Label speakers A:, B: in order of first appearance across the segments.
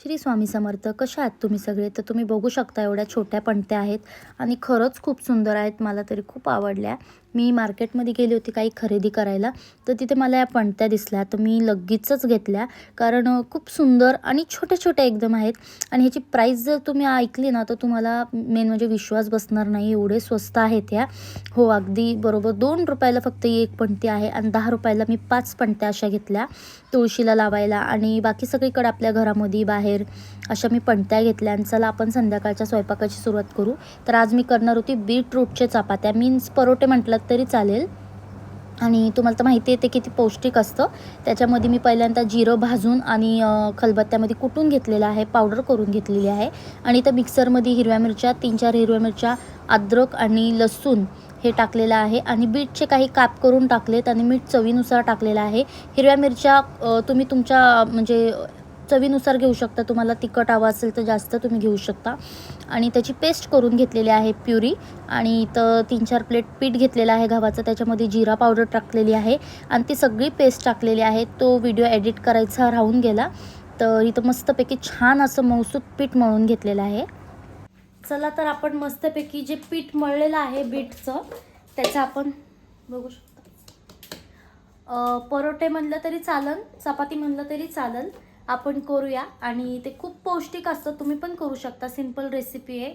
A: श्री स्वामी समर्थ कशा आहात तुम्ही सगळे? तर तुम्ही बघू शकता एवढ्या छोट्या पणत्या आहेत आणि खरंच खूप सुंदर आहेत मला तरी खूप आवडल्या. मी मार्केटमध्ये गेली होती काही खरेदी करायला तर तिथे मला या पणत्या दिसल्या. तर मी लगेचच घेतल्या कारण खूप सुंदर आणि छोट्या छोट्या एकदम आहेत. आणि ह्याची प्राईस जर तुम्ही ऐकली ना तर तुम्हाला मेन म्हणजे विश्वास बसणार नाही एवढे स्वस्त आहेत ह्या हो अगदी बरोबर दोन रुपयाला फक्त एक पणती आहे आणि दहा रुपयाला मी पाच पणत्या अशा घेतल्या तुळशीला लावायला. आणि बाकी सगळीकडे आपल्या घरामध्ये बाहेर बाहेर. अशा मी पणत्या घेतल्या आणि चला आपण संध्याकाळच्या स्वयंपाकाची सुरुवात करू. तर आज मी करणार होती बीटरूटचे चपात्या. मीन्स परोटे म्हटलं तरी चालेल. आणि तुम्हाला तर माहिती आहे ते किती पौष्टिक असतं. त्याच्यामध्ये मी पहिल्यांदा जिरं भाजून आणि खलबत्त्यामध्ये कुटून घेतलेलं आहे. पावडर करून घेतलेली आहे. आणि तर मिक्सरमध्ये हिरव्या मिरच्या तीन चार हिरव्या मिरच्या अद्रक आणि लसूण हे टाकलेलं आहे. आणि बीटचे काही काप करून टाकलेत आणि मीठ चवीनुसार टाकलेलं आहे. हिरव्या मिरच्या तुम्ही तुमच्या म्हणजे चवीनुसार घेऊ शकता. तुम्हाला तिखट हवं असेल तर जास्त तुम्ही घेऊ शकता. आणि त्याची पेस्ट करून घेतलेली आहे प्युरी. आणि इथं तीन चार प्लेट पीठ घेतलेलं आहे गव्हाचं. त्याच्यामध्ये जिरा पावडर टाकलेली आहे. आणि ती सगळी पेस्ट टाकलेली आहे. तो व्हिडिओ एडिट करायचा राहून गेला. तर इथं मस्तपैकी छान असं मौसूद पीठ मळून घेतलेलं आहे. चला तर आपण मस्तपैकी जे पीठ मळलेलं आहे बीटचं त्याचं आपण बघू शकतो. परोटे परोठे म्हणलं तरी चालन चपाती म्हणलं तरी चालन. आपण करूया आणि ते खूप पौष्टिक असतं तुम्ही पण करू शकता. सिंपल रेसिपी आहे.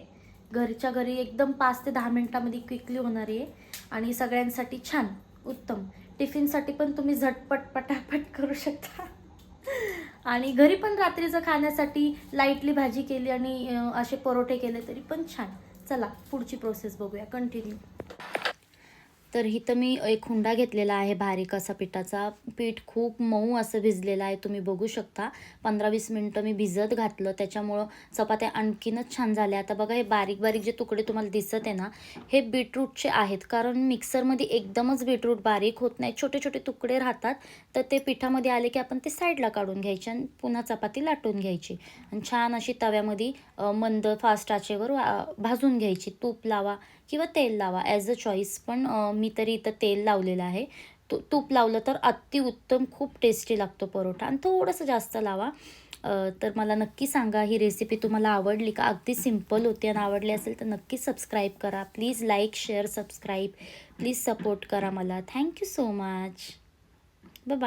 A: घरच्या घरी एकदम पाच ते दहा मिनटामध्ये क्विकली होणारी आहे. आणि सगळ्यांसाठी छान उत्तम. टिफिनसाठी पण तुम्ही झटपट पटापट करू शकता. आणि घरी पण रात्रीचं खाण्यासाठी लाईटली भाजी केली आणि असे परोठे केले तरी पण छान. चला पुढची प्रोसेस बघूया. कंटिन्यू तर इथं मी एक हुंडा घेतलेला आहे बारीक असा पिठाचा. पीठ खूप मऊ असं भिजलेलं आहे तुम्ही बघू शकता. पंधरा वीस मिनटं मी भिजत घातलं त्याच्यामुळं चपात्या आणखीनच छान झाल्या. आता बघा हे बारीक बारीक जे तुकडे तुम्हाला दिसत आहे ना हे बीटरूटचे आहेत. कारण मिक्सरमध्ये एकदमच बीटरूट बारीक होत नाही. छोटे छोटे तुकडे राहतात तर ते पिठामध्ये आले की आपण ते साईडला काढून घ्यायचे आणि पुन्हा चपाती लाटून घ्यायची. आणि छान अशी तव्यामध्ये मंद फास्ट आचेवर वा- भाजून घ्यायची. तूप लावा किंवा तेल लावा ॲज अ चॉईस पण मी तरी इथं तेल लावलेलं आहे. तू तूप लावलं तर अतिउत्तम खूप टेस्टी लागतो परोठा. आणि थोडंसं जास्त लावा. तर मला नक्की सांगा ही रेसिपी तुम्हाला आवडली का? अगदी सिंपल होती आणि आवडली असेल तर नक्की सबस्क्राईब करा. Please like share subscribe please support करा मला. Thank you so much bye